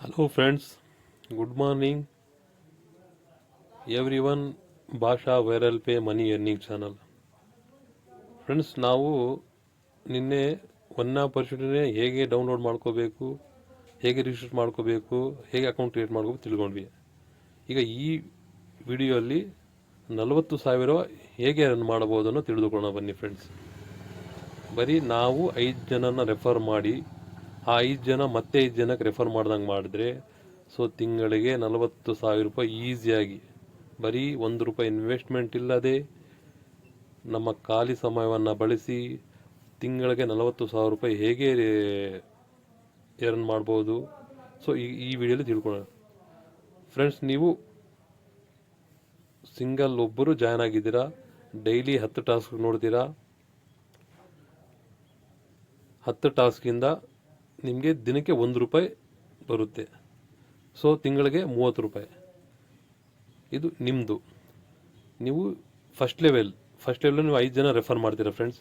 Hello friends good morning everyone Bhasha viral pay money earning channel friends ನಾವು ನಿನ್ನೆ ಒನ್ನ ಆಪರ್ಚುನಿಟಿನೇ ಹೇಗೆ download ಮಾಡ್ಕೋಬೇಕು, ಹೇಗೆ ರಿಜಿಸ್ಟರ್ ಮಾಡ್ಕೋಬೇಕು, ಹೇಗೆ ಅಕೌಂಟ್ ಕ್ರಿಯೇಟ್ ಮಾಡ್ಕೋಬೇಕು ತಿಳ್ಕೊಂಡ್ವಿ. ಈಗ ಈ ವಿಡಿಯೋಲ್ಲಿ ನಲವತ್ತು ಸಾವಿರ ಹೇಗೆ ರನ್ ಮಾಡಬಹುದು ಅನ್ನೋ ತಿಳಿದುಕೊಳ್ಳೋಣ ಬನ್ನಿ ಫ್ರೆಂಡ್ಸ್ ಬರೀ ನಾವು ಐದು ಜನನ ರೆಫರ್ ಮಾಡಿ ಆ ಐದು ಜನ ಮತ್ತೆ ಐದು ಜನಕ್ಕೆ ರೆಫರ್ ಮಾಡ್ದಂಗೆ ಮಾಡಿದ್ರೆ ಸೊ ತಿಂಗಳಿಗೆ ನಲವತ್ತು ಸಾವಿರ ರೂಪಾಯಿ ಈಸಿಯಾಗಿ ಬರೀ ಒಂದು ರೂಪಾಯಿ ಇನ್ವೆಸ್ಟ್ಮೆಂಟ್ ಇಲ್ಲದೆ ನಮ್ಮ ಖಾಲಿ ಸಮಯವನ್ನು ಬಳಸಿ ತಿಂಗಳಿಗೆ ನಲವತ್ತು ಸಾವಿರ ರೂಪಾಯಿ ಹೇಗೆ ಎರ್ನ್ ಮಾಡ್ಬೋದು. ಸೊ ಈ ಈ ವಿಡಿಯೋಲಿ ತಿಳ್ಕೊಳ್ಳೋಣ ಫ್ರೆಂಡ್ಸ್ ನೀವು ಸಿಂಗಲ್ ಒಬ್ಬರು ಜಾಯ್ನ್ ಆಗಿದ್ದೀರಾ ಡೈಲಿ ಹತ್ತು ಟಾಸ್ಕ್ ನೋಡ್ತೀರಾ? ಹತ್ತು ಟಾಸ್ಕಿಂದ ನಿಮಗೆ ದಿನಕ್ಕೆ ಒಂದು ರೂಪಾಯಿ ಬರುತ್ತೆ. ಸೊ, ತಿಂಗಳಿಗೆ ಮೂವತ್ತು ರೂಪಾಯಿ. ಇದು ನಿಮ್ಮದು ನೀವು ಫಸ್ಟ್ ಲೆವೆಲ್ ಫಸ್ಟ್ ಲೆವೆಲ್ ನೀವು ಐದು ಜನ ರೆಫರ್ ಮಾಡ್ತೀರಾ ಫ್ರೆಂಡ್ಸ್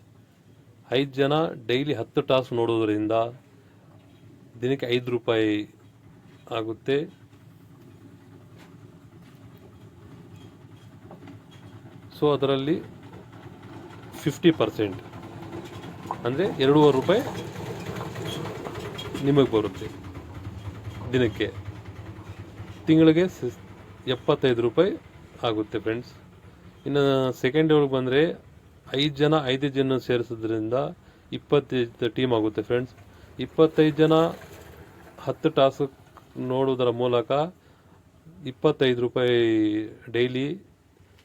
ಐದು ಜನ ಡೈಲಿ ಹತ್ತು ಟಾಸ್ಕ್ ನೋಡೋದ್ರಿಂದ ದಿನಕ್ಕೆ ಐದು ರೂಪಾಯಿ ಆಗುತ್ತೆ. ಸೊ ಅದರಲ್ಲಿ ಫಿಫ್ಟಿ ಪರ್ಸೆಂಟ್ ಅಂದರೆ ಎರಡೂವರೆ ರೂಪಾಯಿ ನಿಮಗೆ ಬರುತ್ತೆ. ದಿನಕ್ಕೆ. ತಿಂಗಳಿಗೆ ಎಪ್ಪತ್ತೈದು ರೂಪಾಯಿ ಆಗುತ್ತೆ ಫ್ರೆಂಡ್ಸ್ ಇನ್ನು ಸೆಕೆಂಡ್ ಒಳಗೆ ಬಂದರೆ ಐದು ಜನ ಐದು ಜನ ಸೇರಿಸೋದ್ರಿಂದ ಇಪ್ಪತ್ತೈದು ಟೀಮ್ ಆಗುತ್ತೆ ಫ್ರೆಂಡ್ಸ್ ಇಪ್ಪತ್ತೈದು ಜನ ಹತ್ತು ಟಾಸ್ಕ್ ನೋಡೋದರ ಮೂಲಕ ಇಪ್ಪತ್ತೈದು ರೂಪಾಯಿ ಡೈಲಿ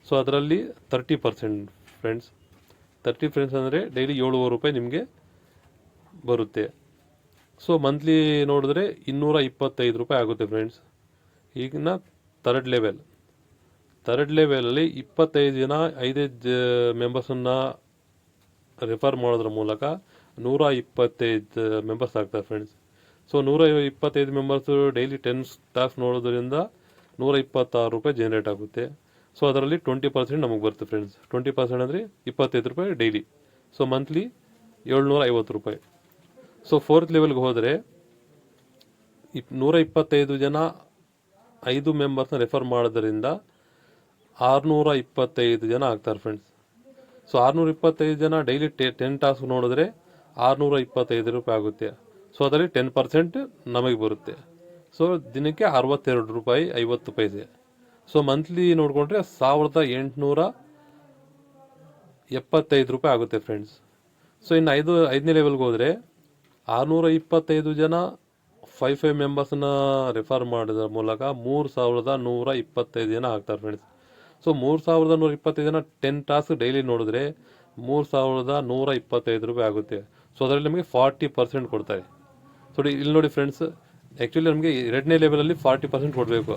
ಸೊ ಅದರಲ್ಲಿ thirty percent friends thirty friends ಅಂದರೆ ಡೈಲಿ ಏಳುವರೆ ರೂಪಾಯಿ ನಿಮಗೆ ಬರುತ್ತೆ. ಸೊ ಮಂತ್ಲಿ ನೋಡಿದ್ರೆ ಇನ್ನೂರ ಇಪ್ಪತ್ತೈದು ರೂಪಾಯಿ ಆಗುತ್ತೆ ಫ್ರೆಂಡ್ಸ್ ಈಗಿನ ಥರ್ಡ್ ಲೆವೆಲ್ ಥರ್ಡ್ ಲೆವೆಲಲ್ಲಿ ಇಪ್ಪತ್ತೈದು ಜನ ಐದೈದು ಮೆಂಬರ್ಸನ್ನು ರೆಫರ್ ಮಾಡೋದ್ರ ಮೂಲಕ ನೂರ ಇಪ್ಪತ್ತೈದು ಮೆಂಬರ್ಸ್ ಆಗ್ತಾರೆ ಫ್ರೆಂಡ್ಸ್ ಸೊ ನೂರ ಇಪ್ಪತ್ತೈದು ಮೆಂಬರ್ಸು ಡೈಲಿ ಟೆನ್ ಸ್ಟಾಫ್ ನೋಡೋದ್ರಿಂದ ನೂರ ಇಪ್ಪತ್ತಾರು ರೂಪಾಯಿ ಜನರೇಟ್ ಆಗುತ್ತೆ. ಸೊ ಅದರಲ್ಲಿ ಟ್ವೆಂಟಿ ಪರ್ಸೆಂಟ್ ನಮಗೆ ಬರುತ್ತೆ ಫ್ರೆಂಡ್ಸ್ ಟ್ವೆಂಟಿ ಪರ್ಸೆಂಟ್ ಅಂದರೆ ಇಪ್ಪತ್ತೈದು ರೂಪಾಯಿ ಡೈಲಿ ಸೊ ಮಂತ್ಲಿ ಏಳ್ನೂರ ಐವತ್ತು ರೂಪಾಯಿ. ಸೊ ಫೋರ್ತ್ ಲೆವೆಲ್ಗೆ ಹೋದರೆ, ಇಪ್ ನೂರ ಇಪ್ಪತ್ತೈದು ಜನ ಐದು ಮೆಂಬರ್ಸ್ನ ರೆಫರ್ ಮಾಡೋದ್ರಿಂದ ಆರುನೂರ ಇಪ್ಪತ್ತೈದು ಜನ ಆಗ್ತಾರೆ ಫ್ರೆಂಡ್ಸ್ ಸೊ ಆರುನೂರ ಇಪ್ಪತ್ತೈದು ಜನ ಡೈಲಿ ಟೆ ಟೆನ್ ಟಾಸ್ಕ್ ನೋಡಿದ್ರೆ ಆರುನೂರ ಇಪ್ಪತ್ತೈದು ರೂಪಾಯಿ ಆಗುತ್ತೆ. ಸೊ ಅದರಲ್ಲಿ ಟೆನ್ ಪರ್ಸೆಂಟ್ ನಮಗೆ ಬರುತ್ತೆ. ಸೊ ದಿನಕ್ಕೆ ಅರವತ್ತೆರಡು ರೂಪಾಯಿ ಐವತ್ತು ಪೈಸೆ. ಸೊ ಮಂತ್ಲಿ ನೋಡಿಕೊಂಡ್ರೆ ಸಾವಿರದ ಎಂಟುನೂರ ಎಪ್ಪತ್ತೈದು ರೂಪಾಯಿ ಆಗುತ್ತೆ ಫ್ರೆಂಡ್ಸ್ ಸೊ ಇನ್ನು ಐದು, ಐದನೇ ಲೆವೆಲ್ಗೆ ಹೋದರೆ ಆರುನೂರ ಇಪ್ಪತ್ತೈದು ಜನ ಫೈ ಫೈವ್ ಮೆಂಬರ್ಸ್ನ ರೆಫರ್ ಮಾಡೋದ್ರ ಮೂಲಕ ಮೂರು ಸಾವಿರದ ನೂರ ಇಪ್ಪತ್ತೈದು ಜನ ಆಗ್ತಾರೆ ಫ್ರೆಂಡ್ಸ್ ಸೊ ಮೂರು ಸಾವಿರದ ನೂರ ಇಪ್ಪತ್ತೈದು ಜನ ಟೆನ್ ಟಾಸ್ಕ್ ಡೈಲಿ ನೋಡಿದ್ರೆ ಮೂರು ಸಾವಿರದ ನೂರ ಇಪ್ಪತ್ತೈದು ರೂಪಾಯಿ ಆಗುತ್ತೆ. ಸೊ ಅದರಲ್ಲಿ ನಮಗೆ ಫಾರ್ಟಿ ಪರ್ಸೆಂಟ್ ಕೊಡ್ತಾರೆ. ಸೊ ಇಲ್ಲಿ ನೋಡಿ ಫ್ರೆಂಡ್ಸ್ ಆ್ಯಕ್ಚುಲಿ ನಮಗೆ ಎರಡನೇ ಲೆವೆಲಲ್ಲಿ ಫಾರ್ಟಿ ಪರ್ಸೆಂಟ್ ಕೊಡಬೇಕು.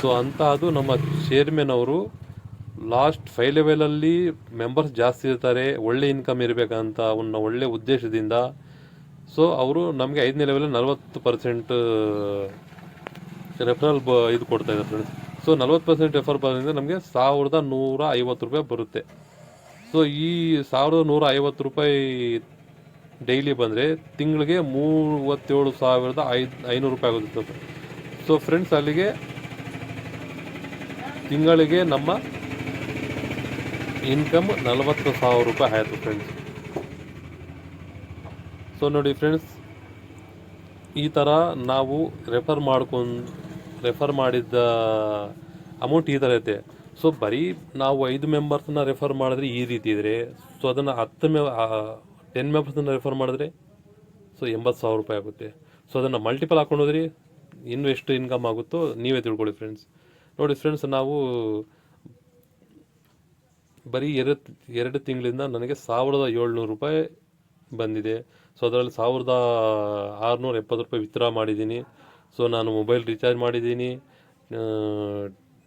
ಸೊ ಅಂತ ಅದು ನಮ್ಮ ಚೇರ್ಮನ್ ಅವರು ಲಾಸ್ಟ್ ಫೈವ್ ಲೆವೆಲಲ್ಲಿ ಮೆಂಬರ್ಸ್ ಜಾಸ್ತಿ ಇರ್ತಾರೆ, ಒಳ್ಳೆ ಇನ್ಕಮ್ ಇರಬೇಕಂತ ಅವನ್ನ ಒಳ್ಳೆ ಉದ್ದೇಶದಿಂದ ಸೊ ಅವರು ನಮಗೆ ಐದನೇ ಲೆವೆಲ್ ನಲವತ್ತು ಪರ್ಸೆಂಟ್ ರೆಫರಲ್ ಬ ಇದು ಕೊಡ್ತಾ ಇದ್ದಾರೆ ಫ್ರೆಂಡ್ಸ್ ಸೊ ನಲ್ವತ್ತು ಪರ್ಸೆಂಟ್ ರೆಫರ್ ಬಂದಿಂದ ನಮಗೆ ಸಾವಿರದ ನೂರ ಐವತ್ತು ರೂಪಾಯಿ ಬರುತ್ತೆ. ಸೊ ಈ ಸಾವಿರದ ನೂರ ಐವತ್ತು ರೂಪಾಯಿ ಡೈಲಿ ಬಂದರೆ ತಿಂಗಳಿಗೆ ಮೂವತ್ತೇಳು ಸಾವಿರದ ಐದು ಐನೂರು ರೂಪಾಯಿ ಆಗುತ್ತೆ ಸೊ ಫ್ರೆಂಡ್ಸ್ ಅಲ್ಲಿಗೆ ತಿಂಗಳಿಗೆ ನಮ್ಮ ಇನ್ಕಮ್ ನಲವತ್ತು ಸಾವಿರ ರೂಪಾಯಿ ಆಯಿತು ಫ್ರೆಂಡ್ಸ್ ಸೊ ನೋಡಿ ಫ್ರೆಂಡ್ಸ್ ಈ ಥರ ನಾವು ರೆಫರ್ ಮಾಡ್ಕೊಂಡು ರೆಫರ್ ಮಾಡಿದ್ದ ಅಮೌಂಟ್ ಈ ಥರ ಐತೆ. ಸೊ ಬರೀ ನಾವು ಐದು ಮೆಂಬರ್ಸನ್ನ ರೆಫರ್ ಮಾಡಿದ್ರೆ ಈ ರೀತಿ ಇದ್ರೆ ಸೊ ಅದನ್ನು ಹತ್ತು ಮೆ ಟೆನ್ ಮೆಂಬರ್ಸನ್ನ ರೆಫರ್ ಮಾಡಿದ್ರೆ ಸೊ ಎಂಬತ್ತು ಸಾವಿರ ರೂಪಾಯಿ ಆಗುತ್ತೆ. ಸೊ ಅದನ್ನು ಮಲ್ಟಿಪಲ್ ಹಾಕೊಂಡು ಹೋದ್ರಿ, ಇನ್ನೂ ಎಷ್ಟು ಇನ್ಕಮ್ ಆಗುತ್ತೋ ನೀವೇ ತಿಳ್ಕೊಳ್ಳಿ ಫ್ರೆಂಡ್ಸ್ ನೋಡಿ ಫ್ರೆಂಡ್ಸ್ ನಾವು ಬರೀ ಎರಡು ಎರಡು ತಿಂಗಳಿಂದ ನನಗೆ ಸಾವಿರದ ಏಳ್ನೂರು ರೂಪಾಯಿ ಬಂದಿದೆ. ಸೊ ಅದರಲ್ಲಿ ಸಾವಿರದ ಆರುನೂರ ಎಪ್ಪತ್ತು ರೂಪಾಯಿ ವಿತ್ಡ್ರಾ ಮಾಡಿದ್ದೀನಿ. ಸೊ ನಾನು ಮೊಬೈಲ್ ರೀಚಾರ್ಜ್ ಮಾಡಿದ್ದೀನಿ.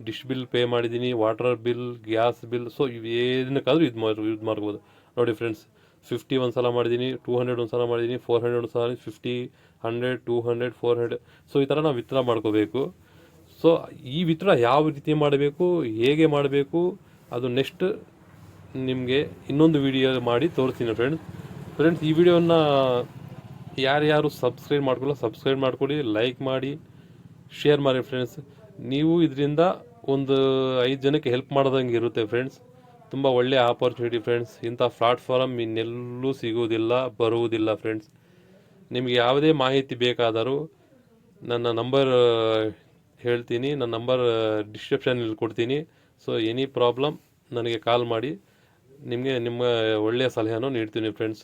ಡಿಶ್ ಬಿಲ್ ಪೇ ಮಾಡಿದ್ದೀನಿ. Water bill gas bill so ಇವು ಏನಕ್ಕಾದರೂ ಇದು ಮಾಡಿ ಯೂಸ್ ಮಾಡ್ಬೋದು. ನೋಡಿ ಫ್ರೆಂಡ್ಸ್ ಫಿಫ್ಟಿ ಒಂದು ಸಲ ಮಾಡಿದ್ದೀನಿ ಟೂ ಹಂಡ್ರೆಡ್ ಒಂದು ಸಲ ಮಾಡಿದ್ದೀನಿ ಫೋರ್ ಹಂಡ್ರೆಡ್ ಒಂದು ಸಲ fifty hundred two hundred four hundred so ಈ ಥರ ನಾವು ವಿತ್ಡ್ರಾ ಮಾಡ್ಕೋಬೇಕು. ಸೊ ಈ ವಿತ್ಡ್ರಾ ಯಾವ ರೀತಿ ಮಾಡಬೇಕು, ಹೇಗೆ ಮಾಡಬೇಕು, ಅದು ನೆಕ್ಸ್ಟ್ ನಿಮಗೆ ಇನ್ನೊಂದು ವಿಡಿಯೋ ಮಾಡಿ ತೋರಿಸ್ತೀನಿ ಫ್ರೆಂಡ್ಸ್ ಫ್ರೆಂಡ್ಸ್ ಈ ವಿಡಿಯೋನ ಯಾರ್ಯಾರು ಸಬ್ಸ್ಕ್ರೈಬ್ ಮಾಡ್ಕೊಳ್ಳೋ ಸಬ್ಸ್ಕ್ರೈಬ್ ಮಾಡ್ಕೊಳ್ಳಿ ಲೈಕ್ ಮಾಡಿ ಶೇರ್ ಮಾಡಿ ಫ್ರೆಂಡ್ಸ್ ನೀವು ಇದರಿಂದ ಒಂದು ಐದು ಜನಕ್ಕೆ ಹೆಲ್ಪ್ ಮಾಡ್ದಂಗೆ ಇರುತ್ತೆ ಫ್ರೆಂಡ್ಸ್ ತುಂಬ ಒಳ್ಳೆಯ ಆಪರ್ಚುನಿಟಿ ಫ್ರೆಂಡ್ಸ್ ಇಂಥ ಪ್ಲಾಟ್ಫಾರಮ್ ಇನ್ನೆಲ್ಲೂ ಸಿಗುವುದಿಲ್ಲ, ಬರುವುದಿಲ್ಲ ಫ್ರೆಂಡ್ಸ್ ನಿಮಗೆ ಯಾವುದೇ ಮಾಹಿತಿ ಬೇಕಾದರೂ ನನ್ನ ನಂಬರ್ ಹೇಳ್ತೀನಿ. ನನ್ನ ನಂಬರ್ ಡಿಸ್ಕ್ರಿಪ್ಷನಲ್ಲಿ ಕೊಡ್ತೀನಿ. ಸೊ ಎನಿ ಪ್ರಾಬ್ಲಮ್ ನನಗೆ ಕಾಲ್ ಮಾಡಿ. ನಿಮಗೆ ನಿಮ್ಮ ಒಳ್ಳೆಯ ಸಲಹೆಯನ್ನು ನೀಡ್ತೀನಿ ಫ್ರೆಂಡ್ಸ್